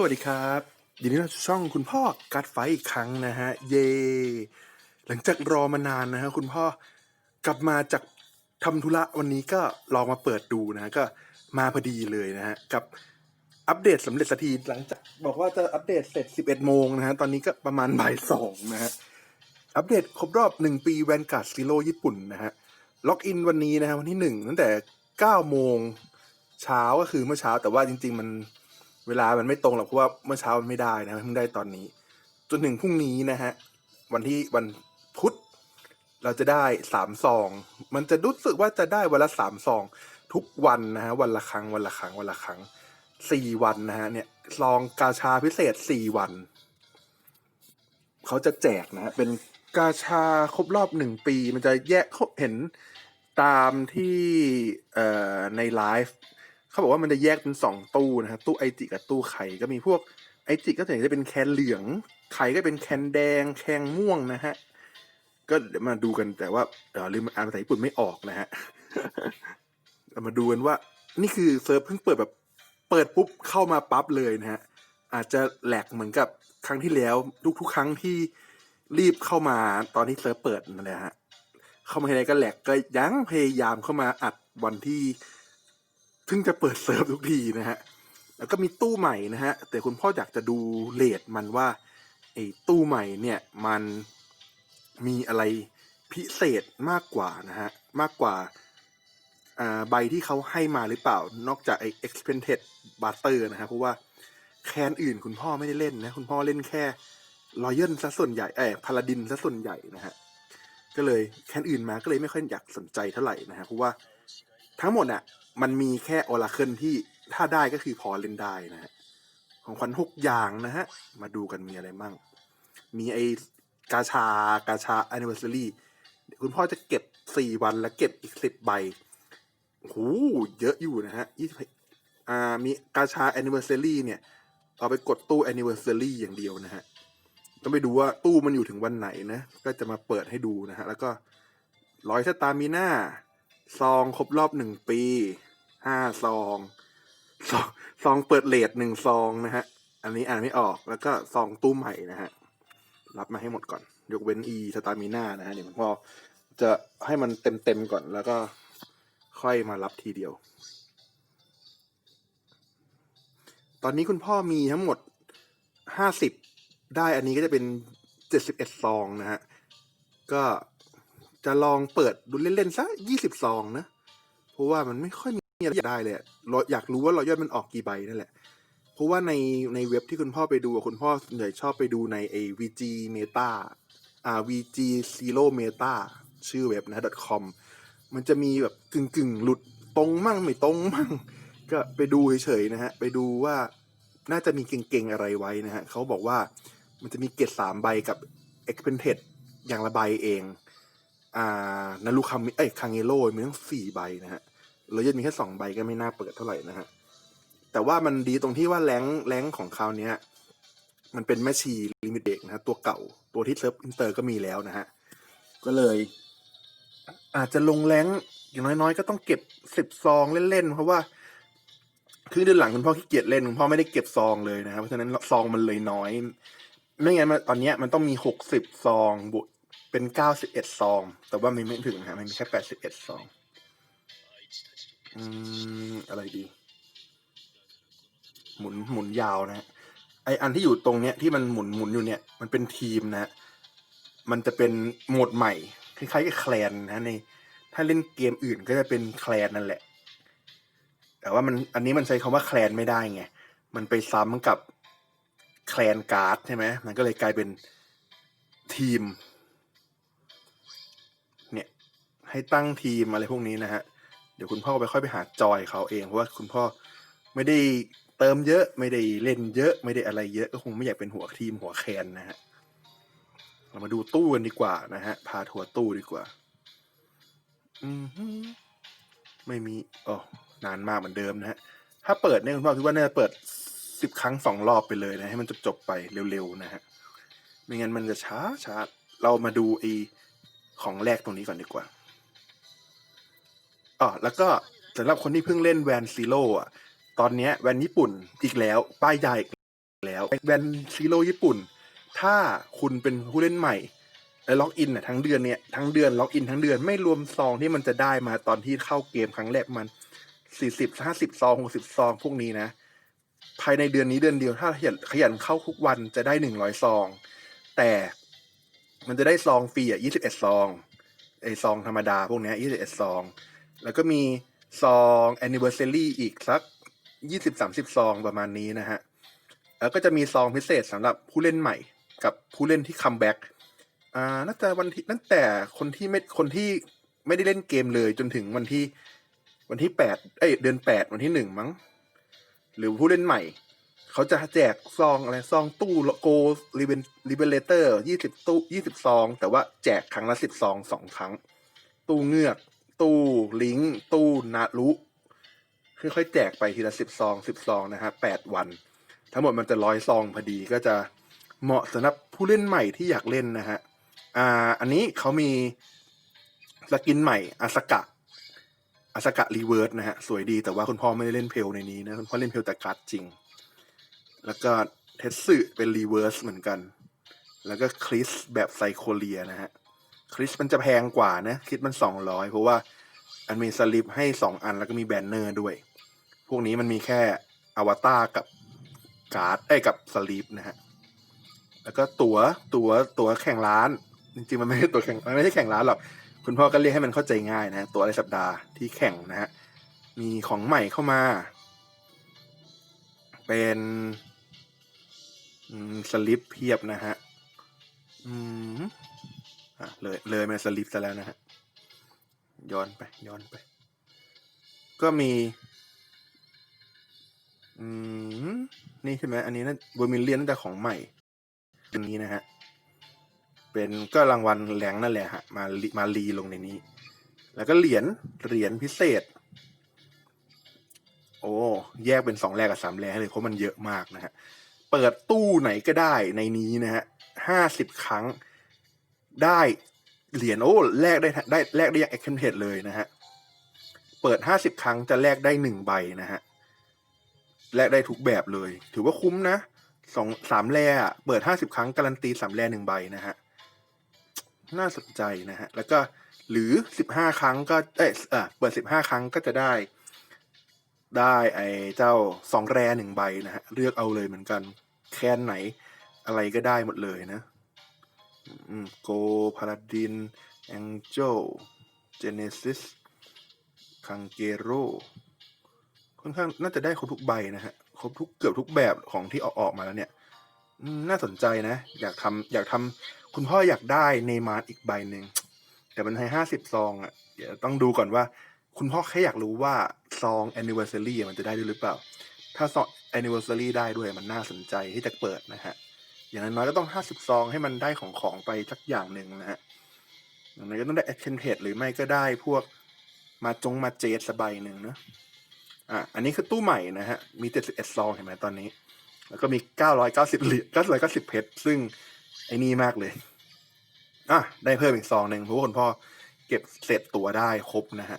สวัสดีครับยินดีต้อนรับช่องคุณพ่อกัดไฟอีกครั้งนะฮะ เย่หลังจากรอมานานนะฮะคุณพ่อกลับมาจากทำธุระวันนี้ก็ลองมาเปิดดูนะฮะก็มาพอดีเลยนะฮะกับอัปเดตสำเร็จสักทีหลังจากบอกว่าจะอัปเดตเสร็จ 11 โมงนะฮะตอนนี้ก็ประมาณบ่ายสองนะฮะอัปเดตครบรอบ 1 ปีแวนการ์ดซีโร่ญี่ปุ่นนะฮะล็อกอินวันนี้นะฮะวันที่ 1 ตั้งแต่ 9 โมงเช้าก็คือเมื่อเช้าแต่ว่าจริง ๆ มัน เวลามันไม่ตรงหรอกเพราะว่าเมื่อเช้ามันไม่ได้นะเพิ่งได้ตอนนี้ จนถึงพรุ่งนี้นะฮะ วันที่วันพุธเราจะได้สามซอง มันจะรู้สึกว่าจะได้วันละสามซอง ทุกวันนะฮะวันละครั้งวันละครั้งวันละครั้งสี่วันนะฮะเนี่ยซองกาชาพิเศษสี่วันเขาจะแจกนะฮะเป็นกาชาครบรอบหนึ่งปี มันจะแยกเขาเห็นตามที่เอ่อในไลฟ์ เขาบอกว่ามันจะแยกเป็นสองตู้นะฮะตู้ไอจิกับตู้ไข่ก็มีพวกไอจิก็จะเป็นแคนเหลือง ไข่ก็เป็นแคนแดง แคนม่วงนะฮะ ก็เดี๋ยวมาดูกันแต่ว่าเดี๋ยวลืมอ่านภาษาญี่ปุ่นไม่ออกนะฮะเรามาดูกันว่า นี่คือเซิร์ฟเพิ่งเปิดแบบ เปิดปุ๊บเข้ามาปั๊บเลยนะฮะ อาจจะแหลกเหมือนกับครั้งที่แล้วทุกๆครั้งที่รีบเข้ามาตอนที่เซิร์ฟเปิดนั่นแหละฮะ เข้ามาทีไรก็แหลกก็ยังพยายามเข้ามาอัดวันที่ เพิ่งจะเปิดเซิร์ฟทุกทีนะฮะ แล้วก็มีตู้ใหม่นะฮะ แต่คุณพ่ออยากจะดูเลทมันว่าไอ้ตู้ใหม่เนี่ยมันมีอะไรพิเศษมากกว่านะฮะ มากกว่าใบที่เขาให้มาหรือเปล่า นอกจากไอ้ expanded butter นะฮะ เพราะว่าแคนอื่นคุณพ่อไม่ได้เล่นนะ คุณพ่อเล่นแค่รอยัลซะส่วนใหญ่เออพาลาดินซะส่วนใหญ่นะฮะ ก็เลยแคนอื่นมาก็เลยไม่ค่อยอยากสนใจเท่าไหร่นะฮะ เพราะว่าทั้งหมดอะ มันมีแค่ออราเคิลที่ถ้าได้ก็คือพอเล่นได้นะฮะของขวัญหกอย่างนะฮะ มาดูกันมีอะไรมั่ง มีไอกาชากาชา anniversary เดี๋ยวคุณพ่อจะเก็บสี่วันแล้วเก็บอีกสิบใบโอ้โหเยอะอยู่นะฮะยี่สิบอ่ามีกาชา anniversary เนี่ย เอาไปกดตู้ anniversary อย่างเดียวนะฮะต้องไปดูว่าตู้มันอยู่ถึงวันไหนนะ ก็จะมาเปิดให้ดูนะฮะ แล้วก็ร้อยสตามิน่าซองครบรอบหนึ่งปี ห้าซองซองซองเปิดเลทหนึ่งซองนะฮะ อันนี้อ่านไม่ออกแล้วก็ซองตู้ใหม่นะฮะ รับมาให้หมดก่อน ยกเว้น e สตามิน่านะฮะเดี๋ยวพอจะให้มันเต็มเต็มๆก่อนแล้วก็ค่อยมารับทีเดียว ตอนนี้คุณพ่อมีทั้งหมดห้าสิบได้อันนี้ก็จะเป็นเจ็ดสิบเอ็ดซองนะฮะ ก็จะลองเปิดดูเล่นๆสักยี่สิบซองนะ เพราะว่ามันไม่ค่อย มีอะไรได้เลยอะเราอยากรู้ว่ารายยอดมันออกกี่ใบนั่นแหละ เพราะว่าในในเว็บที่คุณพ่อไปดูคุณพ่อส่วนใหญ่ชอบไปดูในไอ้ VG Meta อ่า VG Zero Meta ชื่อเว็บนะ .com มันจะมีแบบกึ่งกึ่งหลุดตรงมั่งไม่ตรงมั่ง ก็ไปดูเฉยๆนะฮะ ไปดูว่าน่าจะมีเก่งๆอะไรไว้นะฮะเขาบอกว่ามันจะมีเกรดสามใบกับ e x p e n t e d อย่างละใบเอง อ่านารุคามิเอ้ยคางเงโร่มีทั้งสี่ใบนะฮะ แล้วยันมีแค่สองใบก็ไม่น่าเปิดเท่าไหร่นะฮะ แต่ว่ามันดีตรงที่ว่าแรงแรงของคราวเนี้ยมันเป็นแม่ชีลิมิเด็กนะฮะตัวเก่าตัวที่เซิร์ฟอินเตอร์ก็มีแล้วนะฮะ ก็เลย อาจจะลงแรงอย่างน้อยๆ ก็ต้องเก็บสิบซองเล่นๆ เพราะว่าครึ่งเดือนหลังคุณพ่อขี้เกียจเล่นคุณพ่อไม่ได้เก็บซองเลยนะครับเพราะฉะนั้นซองมันเลยน้อย ไม่งั้นตอนเนี้ยมันต้องมีหกสิบซองบวกเป็นเก้าสิบเอ็ดซอง แต่ว่ามันไม่ถึงนะฮะมันมีแค่แปดสิบเอ็ดซอง อืมอะไรดี หมุนหมุนยาวนะฮะไออันที่อยู่ตรงเนี้ยที่มันหมุนหมุนอยู่เนี่ย มันเป็นทีมนะมันจะเป็นโหมดใหม่คล้ายๆกับแคลนนะในถ้าเล่นเกมอื่นก็จะเป็นแคลนนั่นแหละ แต่ว่ามันอันนี้มันใช้คำว่าแคลนไม่ได้ไงมันไปซ้ำกับแคลนการ์ดใช่ไหมมันก็เลยกลายเป็นทีม เนี่ย ให้ตั้งทีมอะไรพวกนี้นะฮะ เดี๋ยวคุณพ่อไปค่อยไปหาจอยเขาเอง เพราะว่าคุณพ่อไม่ได้เติมเยอะไม่ได้เล่นเยอะไม่ได้อะไรเยอะก็คงไม่อยากเป็นหัวทีมหัวแคนนะฮะเรามาดูตู้กันดีกว่านะฮะ พาทัวร์ตู้ดีกว่า อืมไม่มีอ๋อนานมากเหมือนเดิมนะฮะ ถ้าเปิดเนี่ยคุณพ่อคิดว่าน่าจะเปิดสิบครั้งสองรอบไปเลยนะให้มันจบจบไปเร็วๆนะฮะ ไม่งั้นมันจะช้าช้าเรามาดูไอของแรกตรงนี้ก่อนดีกว่า อ๋อแล้วก็สำหรับคนที่เพิ่งเล่นแวนซีโร่อะตอนเนี้ยแวนญี่ปุ่นอีกแล้ว ป้ายใหญ่อีกแล้วแบนซีโร่ญี่ปุ่น ถ้าคุณเป็นผู้เล่นใหม่แล้วล็อกอินน่ะทั้งเดือนเนี่ยทั้งเดือนล็อกอินทั้งเดือนไม่รวมซองที่มันจะได้มาตอนที่เข้าเกมครั้งแรกมันสี่สิบห้าสิบซองหกสิบซองพวกนี้นะ ภายในเดือนนี้เดือนเดียวถ้าขยันขยันเข้าทุกวันจะได้หนึ่งร้อยซอง แต่มันจะได้ซองฟรีอะยี่สิบเอ็ดซองไอซองธรรมดาพวกนี้ยี่สิบเอ็ดซอง แล้วก็มีซองแอนนิเวอร์ซรีอีกสักยี่สิบสามสิบซองประมาณนี้นะฮะ แล้วก็จะมีซองพิเศษสำหรับผู้เล่นใหม่ กับผู้เล่นที่คัมแบ็กอ่าน่าจะวันที่ตั้งแต่คนที่ไม่คนที่ไม่ได้เล่นเกมเลยจนถึงวันที่วันที่แปดเอ้ยเดือนแปดวันที่หนึ่งมั้ง หรือผู้เล่นใหม่ เขาจะแจกซองอะไรซองตู้โกลิเบนลิเบเลเตอร์ยี่สิบตู้ยี่สิบซอง แต่ว่าแจกครั้งละสิบซองสองครั้ง ตู้เงือก ตู้ลิงก์ตู้นารุค่อยๆแจกไปทีละสิบซองสิบซองนะฮะแปดวัน ทั้งหมดมันจะร้อยซองพอดีก็จะเหมาะสำหรับผู้เล่นใหม่ที่อยากเล่นนะฮะอ่าอันนี้เขามีสกินใหม่อาสกะอาสกะรีเวิร์สนะฮะสวยดีแต่ว่าคุณพ่อไม่ได้เล่นเพลในนี้นะคุณพ่อเล่นเพลแต่การ์ดจริง แล้วก็เทสสึเป็นรีเวิร์สเหมือนกัน แล้วก็คริสแบบไซโคเลียนะฮะ คริสมันจะแพงกว่านะคริสมันสองร้อยเพราะว่าอันมีสลิปให้สองอันแล้วก็มีแบนเนอร์ด้วย พวกนี้มันมีแค่อวตารกับการ์ดไอ้กับสลิปนะฮะแล้วก็ตัว๋วตัว๋วตั๋วแข่งร้าน จริงๆมันไม่ใช่ตัวแข่งมันไม่ใช่แข่งร้านหรอกคุณพ่อก็เรียกให้มันเข้าใจง่ายนะตัวอะไรสัปดาห์ที่แข่งนะฮะมีของใหม่เข้ามา เป็นสลิปเพียบนะฮะ อะเลยเลยมาสลิปซะแล้วนะฮะย้อนไป ย้อนไป ก็มี อืม นี่ใช่ไหมอันนี้นะเวอร์มิเลียนแต่ของใหม่อันนี้นะฮะ เป็นก็รางวัลแรงนั่นแหละฮะ มามารีลงในนี้ แล้วก็เหรียญเหรียญพิเศษ โอ้ แยกเป็นสองแรกกับสามแรกเลยเพราะมันเยอะมากนะฮะ เปิดตู้ไหนก็ได้ในนี้นะฮะห้าสิบครั้ง ได้เหรียญโอ้แลกได้ได้แลกได้อย่างเอ็กซ์เพดเลยนะฮะ เปิดห้าสิบครั้งจะแลกได้หนึ่งใบนะฮะแลกได้ทุกแบบเลย ถือว่าคุ้มนะสองสามแร่อะเปิดห้าสิบครั้งการันตีสามแร่หนึ่งใบนะฮะน่าสนใจนะฮะ แล้วก็หรือสิบห้าครั้งก็เอเออเปิดสิบห้าครั้งก็จะได้ ได้ไอ้เจ้าสองแร่หนึ่งใบนะฮะ เลือกเอาเลยเหมือนกัน แคนไหนอะไรก็ได้หมดเลยนะ โกพาราดินแองเจลเจเนซิสคังเกโรค่อนข้างน่าจะได้ครบทุกใบนะฮะ ครบทุกเกือบทุกแบบของที่เอาออกมาแล้วเนี่ยน่าสนใจนะ อยากทำอยากทำคุณพ่ออยากได้เนมาร์อีกใบหนึ่ง แต่มันให้ห้าสิบซองอะ เดี๋ยวต้องดูก่อนว่า คุณพ่อแค่อยากรู้ว่าซอง anniversary อะมันจะได้ด้วยหรือเปล่า ถ้าซอง anniversary ได้ด้วยมันน่าสนใจที่จะเปิดนะฮะ อย่างน้อยก็ต้องห้าสิบซองให้มันได้ของของไปสักอย่างหนึ่งนะฮะอย่างน้ก็ต้องได้ exchange หรือไม่ก็ได้พวกมาจงมาเจสสบายหนึ่งเนอะอะอันนี้คือตู้ใหม่นะฮะ มีเจ็ดสิบเอ็ดซองเห็นไหมตอนนี้ แล้วก็มีเก้าร้อยเก้าสิบเหรียญเก้าร้อยเก้าสิบเพชรซึ่งไอ้นี่มากเลยอะได้เพิ่มอีกซองหนึ่งเพราะคุณพ่อเก็บเศษตัวได้ครบนะฮะ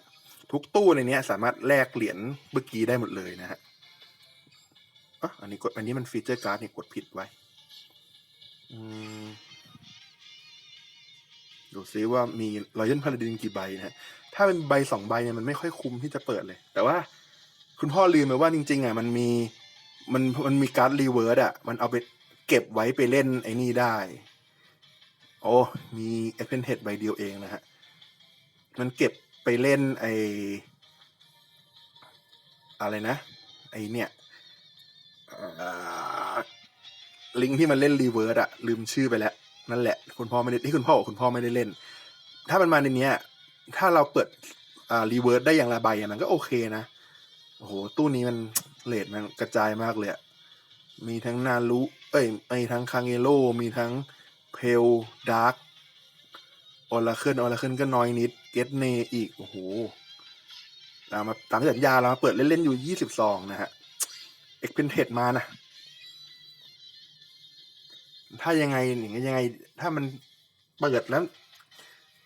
ทุกตู้ในนี้สามารถแลกเหรียญเมื่อกี้ได้หมดเลยนะฮะอะอันนี้กดอันนี้มันฟีเจอร์การ์ดนี่กดผิดไว้ ดูซิว่ามีรอยัลพาราดินกี่ใบนะฮะ ถ้าเป็นใบสองใบเนี่ยมันไม่ค่อยคุ้มที่จะเปิดเลย แต่ว่าคุณพ่อลืมไปว่าจริง ๆ อะ มันมีมันมันมีการ์ดรีเวิร์สอะ มันเอาไปเก็บไว้ไปเล่นไอ้นี่ได้ โอ้มีเอเพนเ a ดใบเดียวเองนะฮะ มันเก็บไปเล่นไออะไรนะ ไอเนี่ย ลิงที่มันเล่นรีเวิร์สอะลืมชื่อไปแล้ว นั่นแหละ คุณพ่อไม่ได้ที่คุณพ่อบอกคุณพ่อไม่ได้เล่น ถ้ามันมาในเนี้ย ถ้าเราเปิดอ่ารีเวิร์สได้อย่างละใบอะมันก็โอเคนะโอ้โหตู้นี้มันเลทมันกระจายมากเลยอะมีทั้งนารุเอ้ยมีทั้งคางเอโลมีทั้งเพลดาร์กออราเคิลออราเคิลก็น้อยนิด เกตเนอีก โอ้โหตามมาตามสัญญาเราเปิดเล่น ๆ อยู่ยี่สิบซองนะฮะ เอ็กเพนเทดมานะ ถ้ายังไงอย่างยังไง ถ้ามันเปิดแล้ว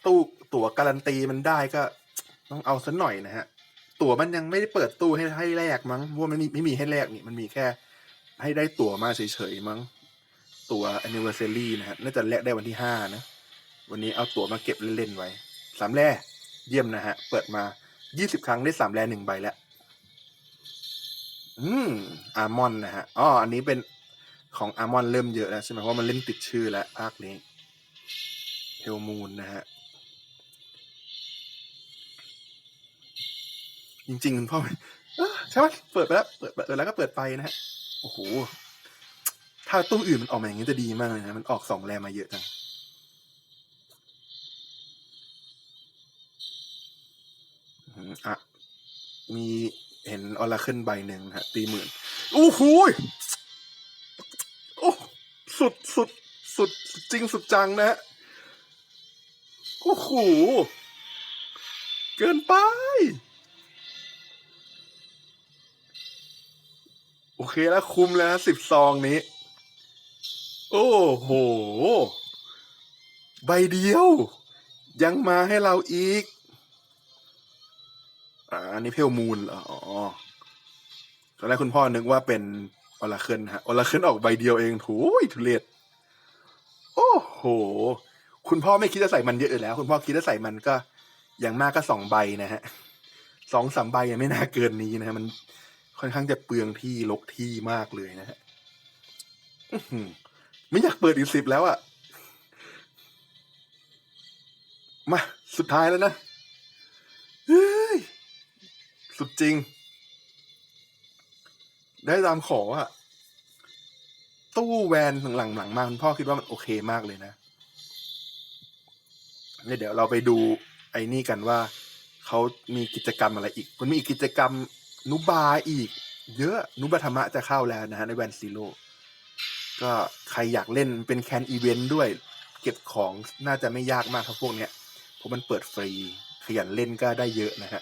ตู้ตั๋วการันตีมันได้ก็ ต้องเอาสักหน่อยนะฮะ ตั๋วมันยังไม่ได้เปิดตู้ให้ให้แลกมั้งว่ามันมีไม่มีให้แลกนี่มันมีแค่ ให้ได้ตั๋วมาเฉยๆมั้ง ตั๋ว anniversary นะฮะน่าจะแลกได้วันที่ห้านะ วันนี้เอาตั๋วมาเก็บเล่นๆไว้สามแร่เยี่ยมนะฮะ เปิดมายี่สิบครั้งได้สามแร่หนึ่งใบแล้วอืม อาร์มอนนะฮะ อ๋อ อันนี้เป็น ของอาร์มอนเริ่มเยอะแล้วใช่ไหมเพราะมันเล่นติดชื่อแล้วภาคนี้เฮลมูนนะฮะ จริงๆคุณพ่อใช่ไหมเปิดไปแล้ว เปิดเปิดแล้วก็เปิดไปนะฮะ โอ้โห ถ้าตู้อื่นมันออกมาอย่างนี้จะดีมากเลยนะ มันออกสองแรมมาเยอะจังอะ มีเห็นออราเคิลใบหนึ่งนะฮะ ตีหมื่น โอ้โห สุดสุดสุดจริงสุดจังนะฮะโอ้โหเกินไป โอเคแล้วคุมแล้วสิบซองนี้ โอ้โห ใบเดียว ยังมาให้เราอีกอันนี้เพลมูลเหรออ๋อตอนแรกคุณพ่อนึกว่าเป็น ออราเคิลฮะออราเคิลออกใบเดียวเองโถูยทุเรศโอ้โห คุณพ่อไม่คิดจะใส่มันเยอะอยู่แล้ว คุณพ่อคิดจะใส่มันก็อย่างมากก็สองใบนะฮะสองสามใบยังไม่น่าเกินนี้นะฮะมันค่อนข้างจะเปลืองที่ลกที่มากเลยนะฮะไม่อยากเปิดอีกสิบแล้วอะมา สุดท้ายแล้วนะเฮ้ยสุดจริง ได้ตามขออะตู้แวนหลังๆหลังมาคุณพ่อคิดว่ามันโอเคมากเลยนะเนี่ยเดี๋ยวเราไปดูไอ้นี่กันว่าเขามีกิจกรรมอะไรอีก มันมีกิจกรรมนุบาอีก เยอะนุบาธรรมะจะเข้าแล้วนะฮะในแวนซีโร่ก็ใครอยากเล่นเป็นแคนอีเวนต์ด้วย เก็บของน่าจะไม่ยากมากครับพวกเนี้ยเพราะมันเปิดฟรี ขยันเล่นก็ได้เยอะนะฮะ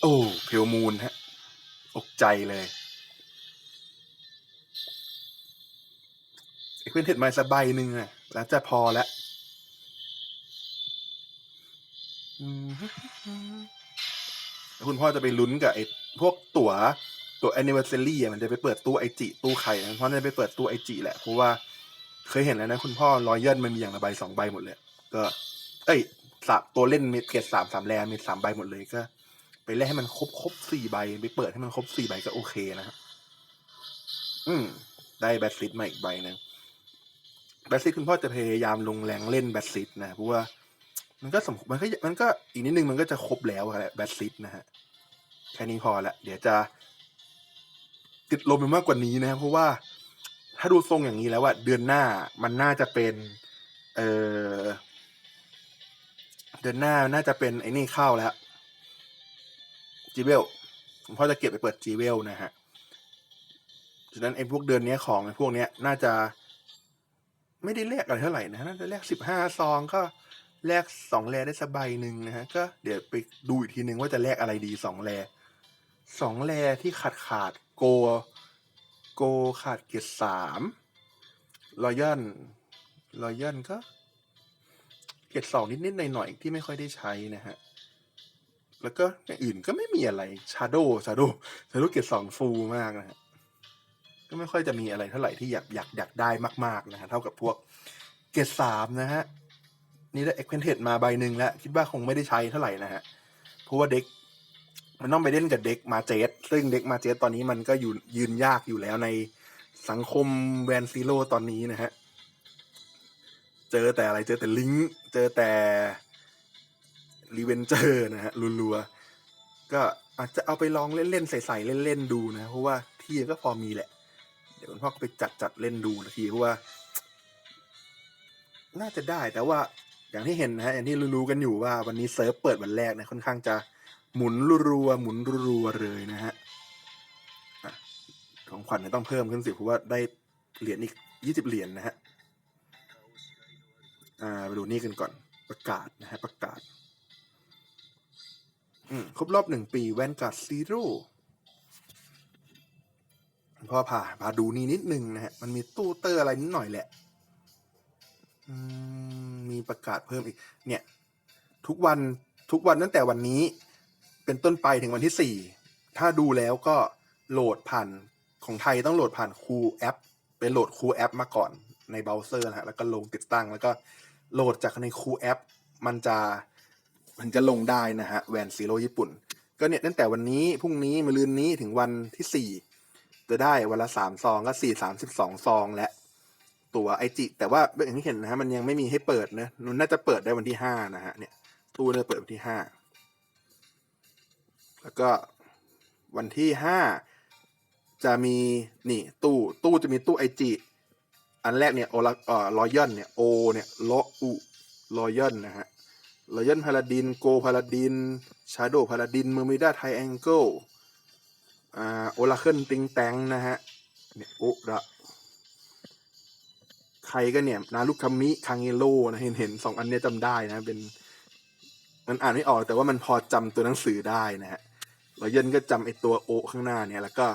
โอ้เพลมูนฮะ อกใจเลยเอ็กเพนเทดมาสกใบหนึ่งอะแล้วจะพอแล้วอืมแล้วคุณพ่อจะไปลุ้นกับไอ้พวกตั๋วตัว anniversary อะมันจะไปเปิดตู้ไอจิตู้ไข่คุณพ่อจะไปเปิดตู้ไอจิแหละ เพราะว่าเคยเห็นแล้วนะ คุณพ่อรอยเยินมันมีอย่างละใบสองใบหมดเลย ก็ เอ้ยสามตัวเล่นมีเกรดสามสามแรมมีสามใบหมดเลยก็ ไปเล่นให้มันครบครบสี่ใบ ไปเปิดให้มันครบสี่ใบก็โอเคนะครับอืม ได้แบทซิตมาอีกใบหนึงแบทซิตคุณพ่อจะพยายามลงแรงเล่นแบทซิตนะเพราะว่ามันก็สมมันก็มันก็อีกนิดนึงมันก็จะครบแล้วแหละแบทซิตนะฮะแค่นี้พอละเดี๋ยวจะ ติดลมไปมากกว่านี้นะเพราะว่าถ้าดูทรงอย่างนี้แล้วว่าเดือนหน้ามันน่าจะเป็น เออเดือนหน้าน่าจะเป็นไอ้นี่เข้าแล้ว จีเวลผมพ่อจะเก็บไปเปิดจีเวลนะฮะฉะนั้นไอ้พวกเดือนนี้ของไอ้พวกเนี้ยน่าจะ ไม่ได้แลกอะไรเท่าไหร่นะน่าจะแลกสิบห้าซองก็แลกสองแลได้สบายหนึ่งนะฮะ ก็เดี๋ยวไปดูอีกทีนึงว่าจะแลกอะไรดีสองแลสองแลที่ขาดขาดโก โกขาดเกียรติสามรอยันรอยันก็ เกียรติสองนิดๆหน่อยๆที่ไม่ค่อยได้ใช้นะฮะ แล้วก็อย่างอื่นก็ไม่มีอะไรชาโดชาโดชาโดเกตสองฟูลมากนะฮะก็ไม่ค่อยจะมีอะไรเท่าไหร่ที่อยากอยากอยากได้มาก ๆ นะฮะเท่ากับพวกเกตสามนะฮะ นี่ได้เอ็กเพนเทดมาใบหนึ่งแล้ว คิดว่าคงไม่ได้ใช้เท่าไหร่นะฮะ เพราะว่าเด็ก มันต้องไปเล่นกับเด็กมาเจสซึ่งเด็กมาเจสตอนนี้มันก็อยู่ยืนยากอยู่แล้วในสังคมแวนซีโร่ตอนนี้นะฮะ เจอแต่อะไรเจอแต่ลิงก์เจอแต่ รีเวนเจอร์นะฮะรัวๆก็อาจจะเอาไปลองเล่นๆใส่ๆเล่นๆดูนะเพราะว่าที่ก็พอมีแหละ เดี๋ยวคุณพ่อก็ไปจัดจัดเล่นดูนะทีเพราะว่า น่าจะได้แต่ว่าอย่างที่เห็นนะฮะอย่างที่รู้ๆกันอยู่ว่าวันนี้เซิร์ฟเปิดวันแรกนะค่อนข้างจะหมุนรัวๆหมุนรัวๆเลยนะฮะของขวัญเนี่ยต้องเพิ่มขึ้นสิเพราะว่าได้เหรียญอีกยี่สิบเหรียญนะฮะอ่าไปดูนี่กันก่อนประกาศนะฮะประกาศ ครบรอบหนึ่งปีแวนการ์ดซีโร่พ่อพาพาดูนี่นิดนึงนะฮะ มันมีตู้เตอร์อะไรนิดหน่อยแหละมมีประกาศเพิ่มอีก เนี่ย ทุกวันทุกวันตั้งแต่วันนี้ เป็นต้นไปถึงวันที่สี่ถ้าดูแล้วก็โหลดผ่านของไทยต้องโหลดผ่านคูแอปไปโหลดคูแอปมาก่อนในเบราว์เซอร์นะฮะแล้วก็ลงติดตั้งแล้วก็โหลดจากในคูแอปมันจะ มันจะลงได้นะฮะแวนซีโร่ญี่ปุ่น ก็เนี่ยตั้งแต่วันนี้พรุ่งนี้มะรืนนี้ถึงวันที่สี่จะได้วันละสามซองก็สี่สามสิบสองซองและตัวไอจิแต่ว่าอย่างที่เห็นนะฮะมันยังไม่มีให้เปิดนะมันน่าจะเปิดได้วันที่ห้านะฮะเนี่ยตู้เนี่ยเปิดวันที่ห้าแล้วก็วันที่ห้าจะมีนี่ตู้ตู้จะมีตู้ไอจิอันแรกเนี่ยโอลเอ่อรอยอนเนี่ยโอเนี่ยโลอุรอยอนนะฮะ รอยอนพาลาดินโกพาลาดินชาโดพาลาดินเมอร์มิด้าไทแองเกิลอ่าโอลาเคิลติงแตงนะฮะเนี่ยโอระใครก็เนี่ยนารุคามิคังเอโร่นะเห็นเห็นสองอันเนี้ยจำได้นะเป็นมันอ่านไม่ออกแต่ว่ามันพอจำตัวหนังสือได้นะฮะรอยเยนก็จำไอตัวโอข้างหน้าเนี่ยแล้วก็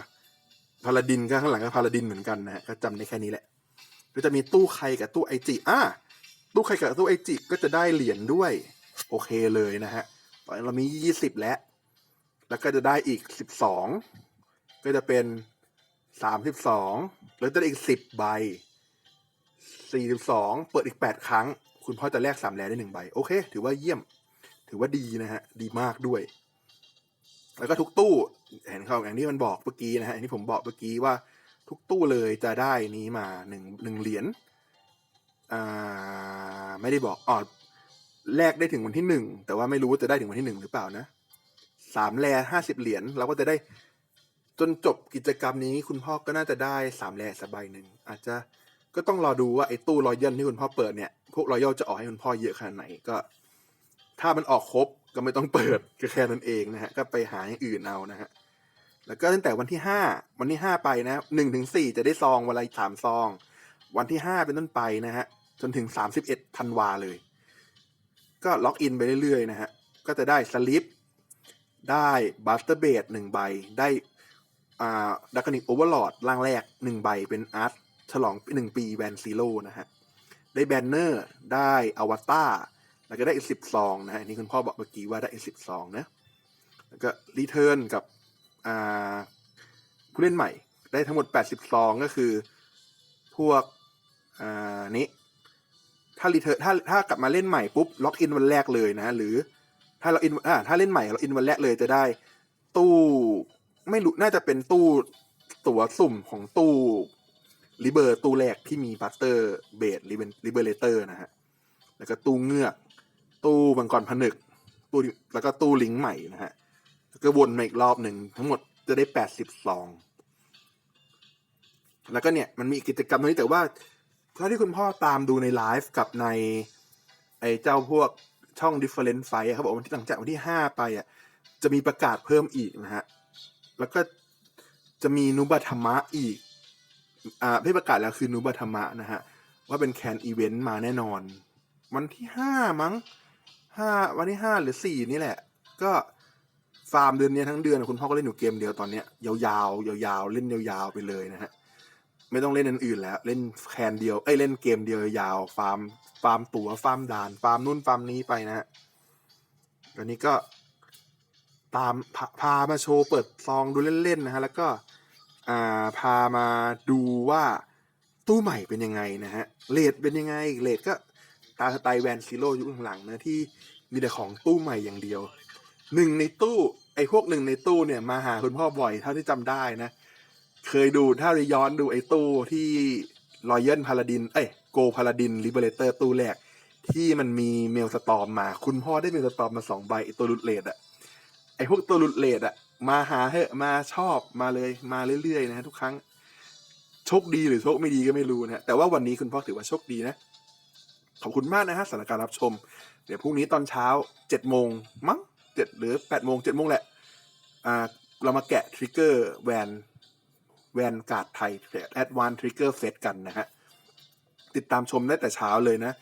พาลาดินก็ข้างหลังก็พาลาดินเหมือนกันนะฮะก็จำได้แค่นี้แหละก็จะมีตู้ใครกับตู้ไอจิอะตู้ใครกับตู้ไอจิก็จะได้เหรียญด้วย โอเคเลยนะฮะ ตอนนี้เรามียี่สิบแล้ว แล้วก็จะได้อีกสิบสองก็จะเป็นสามสิบสองแล้วจะได้อีกสิบใบสี่สิบสองเปิดอีกแปดครั้ง คุณพ่อจะแลกสามแลได้หนึ่งใบ โอเค ถือว่าเยี่ยม ถือว่าดีนะฮะ ดีมากด้วย แล้วก็ทุกตู้ เห็นเขาอย่างที่มันบอกเมื่อกี้นะฮะอย่างที่ผมบอกเมื่อกี้ว่าทุกตู้เลยจะได้นี้มาหนึ่งหนึ่งเหรียญ อ่า ไม่ได้บอกอ๋อ แลกได้ถึงวันที่หนึ่งแต่ว่าไม่รู้ว่าจะได้ถึงวันที่หนึ่งหรือเปล่านะสามแลห้าสิบเหรียญเราก็จะได้ จนจบกิจกรรมนี้คุณพ่อก็น่าจะได้สามแลสกใบหนึ่งอาจจะก็ต้องรอดูว่าไอ้ตู้รอยยัลที่คุณพ่อเปิดเนี่ยพวกรอยัลจะออกให้คุณพ่อเยอะขนาดไหนก็ ถ้ามันออกครบก็ไม่ต้องเปิดก็แค่นั้นเองนะฮะก็ไปหาอย่างอื่นเอานะฮะแล้วก็ตั้งแต่วันที่ห้าวันที่ห้าไปนะหนึ่งถึงสี่จะได้ซองวันละสามซอง วันที่ห้าเป็นต้นไปนะฮะจนถึงสามสิบเอ็ดธันวาเลย ก็ล็อกอินไปเรื่อยๆนะฮะ ก็จะได้สลิป ได้บัสเตอร์เบดหนึ่งใบ ได้อ่าดักนิกโอเวอร์ลอดร่างแรกหนึ่งใบเป็นอาร์ตฉลองหนึ่งปีแวนซีโร่นะฮะ ได้แบนเนอร์ ได้อวตารแล้วก็ได้อีกสิบซองนะฮะนนี่คุณพ่อบอกเมื่อกี้ว่าได้อีกสิบซองนะ แล้วก็รีเทิร์นกับอ่าผู้เล่นใหม่ ได้ทั้งหมดแปดสิบซองก็คือพวกอ่านี้ ถ้ารีเทิร์นถ้าถ้ากลับมาเล่นใหม่ปุ๊บล็อกอินวันแรกเลยนะ หรือ ถ้าเราอินอ่าถ้าเล่นใหม่เราอินวันแรกเลยจะได้ ตู้ไม่รู้น่าจะเป็นตู้ตั๋วสุ่มของตู้ลิเบอร์ตู้แรกที่มีบัตเตอร์เบดลิเบอร์เลเตอร์นะฮะแล้วก็ตู้เงือก ตู้มังกรผนึกตู้แล้วก็ตู้ลิงก์ใหม่นะฮะแล้วก็วนมาอีกรอบหนึ่งทั้งหมดจะได้แปดสิบซองแล้วก็เนี่ยมันมีกิจกรรมตรงนี้แต่ว่า ถ้าที่คุณพ่อตามดูในไลฟ์กับใน ไอ้เจ้าพวกช่อง different fight อะเขาบอกวันที่หลังจากวันที่ห้าไปอะจะมีประกาศเพิ่มอีกนะฮะ แล้วก็จะมีนุบธรรมะอีก อ่าที่ประกาศแล้วคือนุบธรรมะนะฮะ ว่าเป็นแคนอีเวนต์มาแน่นอน วันที่ห้ามั้งห้าวันที่ห้าหรือสี่นี่แหละ ก็ฟาร์มเดือนนี้ทั้งเดือนคุณพ่อก็เล่นอยู่เกมเดียวตอนเนี้ยยาวๆยาวๆเล่นยาวๆไปเลยนะฮะ ไม่ต้องเล่นอันอื่นแล้ว เล่นแคนเดียวเอ้ยเล่นเกมเดียวยาวฟาร์มฟาร์มตั๋วฟาร์มด่านฟาร์มนู่นฟาร์มนี้ไปนะฮะตอนนี้ก็ตามพาพามาโชว์เปิดซองดูเล่นๆนะฮะแล้วก็อ่าพามาดูว่าตู้ใหม่เป็นยังไงนะฮะเลดเป็นยังไงเลดก็ตามสไตล์แวนซิโร่ยุคหลังๆนะที่มีแต่ของตู้ใหม่อย่างเดียวหนึ่งในตู้ไอ้พวกหนึ่งในตู้เนี่ยมาหาคุณพ่อบ่อยเท่าที่จำได้นะ เคยดูถ้าย้อนดูไอ้ตู้ที่รอยัลพาลาดิน เอ้ยโกพาลาดินลิเบเลเตอร์ตู้แรก ที่มันมีเมลสตอมมา คุณพ่อได้เมลสตอมมาสองใบไอ้ตัวลุดเลดอะไอ้พวกตัวลุดเลดอะมาหาเถอะมาชอบมาเลยมาเรื่อยๆนะฮะทุกครั้งโชคดีหรือโชคไม่ดีก็ไม่รู้นะฮะแต่ว่าวันนี้คุณพ่อถือว่าโชคดีนะ ขอบคุณมากนะฮะสำหรับการรับชม เดี๋ยวพรุ่งนี้ตอนเช้าเจ็ดโมงมั้งเจ็ดหรือแปดโมงเจ็ดโมงแหละอ่าเรามาแกะทริกเกอร์แวน แวนการ์ดไทยแอดวานทริกเกอร์เฟสกันนะฮะ ติดตามชมได้แต่เช้าเลยนะ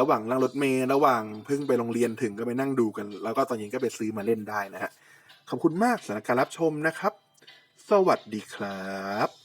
ระหว่างนั่งรถเมล์ระหว่างเพิ่งไปโรงเรียนถึงก็ไปนั่งดูกัน แล้วก็ตอนเย็นก็ไปซื้อมาเล่นได้นะฮะ ขอบคุณมากสำหรับการรับชมนะครับ สวัสดีครับ